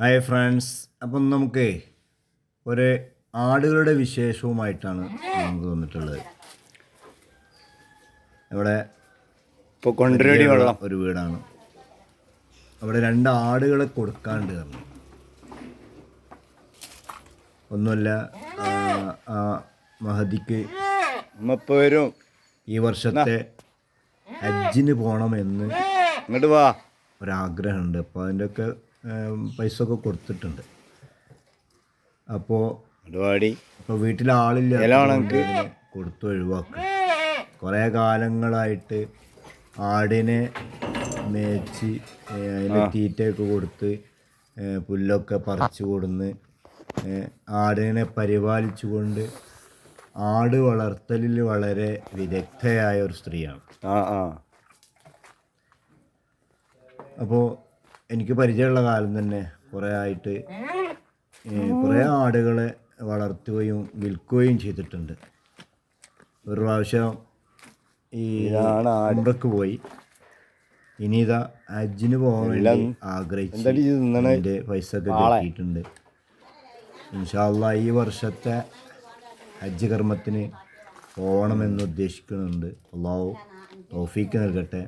Hi friends അപ്പം നമുക്ക് ഒരു ആടുകളുടെ വിശേഷവുമായിട്ടാണ് നമുക്ക് വന്നിട്ടുള്ളത്. ഇവിടെ ഇപ്പോൾ കൊണ്ടുവരടി വെള്ളം. ഒരു വീടാണ്. അവിടെ രണ്ട് ആടുകളെ കൊടുക്കാണ്ട് പറഞ്ഞു ഒന്നുമല്ല മഹദിക്ക് വരും. ഈ വർഷത്തെ ഹജ്ജിന് പോകണമെന്ന് ഇങ്ങോട്ട് വാ. ഒരാഗ്രഹമുണ്ട്. അപ്പോൾ അതിന്റെയൊക്കെ പൈസ ഒക്കെ കൊടുത്തിട്ടുണ്ട്. അപ്പോൾ വാടി അപ്പോൾ വീട്ടിൽ ആളില്ല. കൊടുത്തു ഒഴിവാക്കും. കുറേ കാലങ്ങളായിട്ട് ആടിനെ മേച്ച് അതിന് തീറ്റയൊക്കെ കൊടുത്ത് പുല്ലൊക്കെ പറിച്ചു കൊടുന്ന് ആടിനെ പരിപാലിച്ചുകൊണ്ട് ആട് വളർത്തലിൽ വളരെ വിദഗ്ധയായ ഒരു സ്ത്രീയാണ്. അപ്പോൾ എനിക്ക് പരിചയമുള്ള കാലം തന്നെ കുറേ ആയിട്ട് കുറേ ആടുകളെ വളർത്തുകയും വിൽക്കുകയും ചെയ്തിട്ടുണ്ട്. ഒരു പ്രാവശ്യം ഈ ആടക്ക് പോയി. ഇനി ഇതാ ഹജ്ജിന് പോകാൻ വേണ്ടി ആഗ്രഹിച്ച് പൈസ ഒക്കെ കിട്ടിയിട്ടുണ്ട്. ഇൻഷാല്ല ഈ വർഷത്തെ ഹജ്ജ് കർമ്മത്തിന് പോകണമെന്ന് ഉദ്ദേശിക്കുന്നുണ്ട്. അള്ളാഹു തോഫീക്ക് നൽകട്ടെ.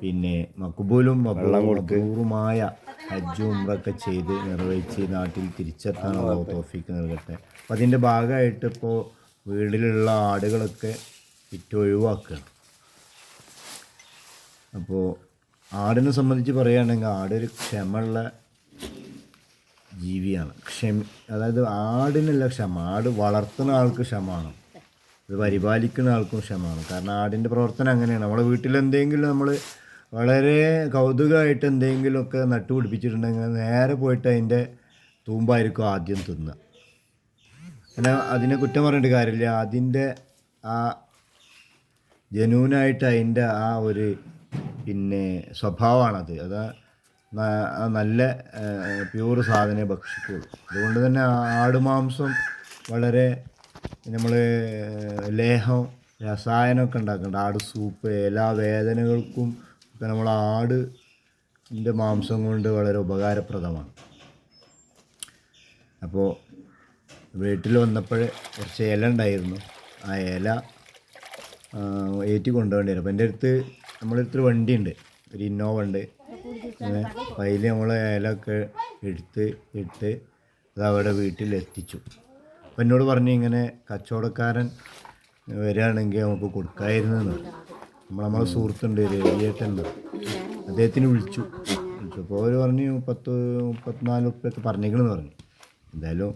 പിന്നെ മക്ബൂലും മക്ബൂറുമായ ഹജ്ജും ഒക്കെ ചെയ്ത് നിർവഹിച്ച് നാട്ടിൽ തിരിച്ചെത്താനുള്ള തോഫിക്ക് നൽകട്ടെ. അപ്പം അതിന്റെ ഭാഗമായിട്ട് ഇപ്പോൾ വീട്ടിലുള്ള ആടുകളൊക്കെ വിറ്റ് ഒഴിവാക്കുകയാണ് അപ്പോൾ ആടിനെ സംബന്ധിച്ച് പറയുകയാണെങ്കിൽ ആടൊരു ക്ഷമയുള്ള ജീവിയാണ്. ക്ഷമ അതായത് ആടിനല്ല ക്ഷമ ആട് വളർത്തുന്ന ആൾക്ക് ക്ഷമമാണ് അത് പരിപാലിക്കുന്ന ആൾക്കും ക്ഷമമാണ് കാരണം ആടിന്റെ പ്രവർത്തനം അങ്ങനെയാണ്. നമ്മുടെ വീട്ടിൽ എന്തെങ്കിലും നമ്മൾ വളരെ കൗതുകമായിട്ട് എന്തെങ്കിലുമൊക്കെ നട്ടു പിടിപ്പിച്ചിട്ടുണ്ടെങ്കിൽ നേരെ പോയിട്ട് അതിന്റെ തൂമ്പായിരിക്കും ആദ്യം തിന്നുക. പിന്നെ അതിനെ കുറ്റം പറഞ്ഞിട്ട് കാര്യമില്ല. അതിന്റെ ആ ജനൂനായിട്ട് അതിന്റെ ആ ഒരു പിന്നെ സ്വഭാവമാണത്. അത് നല്ല പ്യൂർ സാധനമേ ഭക്ഷിക്കുള്ളൂ അതുകൊണ്ട് തന്നെ ആടുമാംസം വളരെ നമ്മൾ ലേഹം രസായനമൊക്കെ ഉണ്ടാക്കേണ്ട ആട് സൂപ്പ് എല്ലാ വേദനകൾക്കും ഒക്കെ നമ്മൾ ആടിന്റെ മാംസം കൊണ്ട് വളരെ ഉപകാരപ്രദമാണ്. അപ്പോൾ വീട്ടിൽ വന്നപ്പോൾ കുറച്ച് ഇല ഉണ്ടായിരുന്നു. ആ ഇല ഏറ്റി കൊണ്ടുപോകേണ്ടി വരും. അപ്പം എന്റെ അടുത്ത് നമ്മുടെ അടുത്തൊരു വണ്ടിയുണ്ട് ഒരു ഇന്നോവ ഉണ്ട്. അങ്ങനെ അതിൽ നമ്മൾ ഇലയൊക്കെ എടുത്ത് ഇട്ട് അത് അവിടെ വീട്ടിൽ എത്തിച്ചു. അപ്പം എന്നോട് പറഞ്ഞു ഇങ്ങനെ കച്ചവടക്കാരൻ വരികയാണെങ്കിൽ നമുക്ക് കൊടുക്കായിരുന്നു. നമ്മൾ നമ്മളെ സുഹൃത്തുണ്ട് രവിയേട്ടൻ അദ്ദേഹത്തിന് വിളിച്ചു. വിളിച്ചപ്പോൾ അവർ പറഞ്ഞു പത്ത് മുപ്പത്തിനാല് ഉറുപ്പ്യൊക്കെ പറഞ്ഞേക്കണമെന്ന് പറഞ്ഞു. എന്തായാലും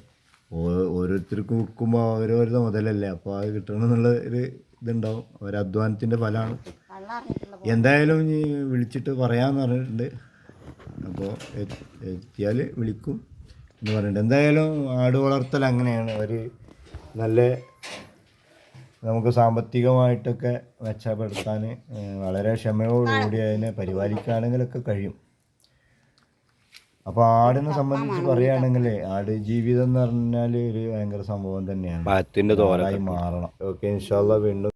ഓരോരുത്തർക്ക് വിൽക്കുമ്പോൾ ഓരോരോ മുതലല്ലേ അപ്പോൾ അത് കിട്ടണം എന്നുള്ള ഒരു ഇതുണ്ടാവും. ഒരു അധ്വാനത്തിന്റെ ഫലമാണ്. എന്തായാലും ഇനി വിളിച്ചിട്ട് പറയാമെന്ന് പറഞ്ഞിട്ടുണ്ട്. അപ്പോൾ എത്തിയാൽ വിളിക്കും എന്ന് പറഞ്ഞിട്ടുണ്ട്. എന്തായാലും ആട് വളർത്തൽ അങ്ങനെയാണ്. ഒരു നല്ല നമുക്ക് സാമ്പത്തികമായിട്ടൊക്കെ മെച്ചപ്പെടുത്താൻ വളരെ ക്ഷമയോടുകൂടി അതിനെ പരിപാലിക്കുകയാണെങ്കിലൊക്കെ കഴിയും. അപ്പോൾ ആടിനെ സംബന്ധിച്ച് പറയുകയാണെങ്കിൽ ആട് ജീവിതം എന്ന് പറഞ്ഞാൽ ഒരു ഭയങ്കര സംഭവം തന്നെയാണ്. മാറണം. ഓക്കെ ഇൻഷാല്ല വീണ്ടും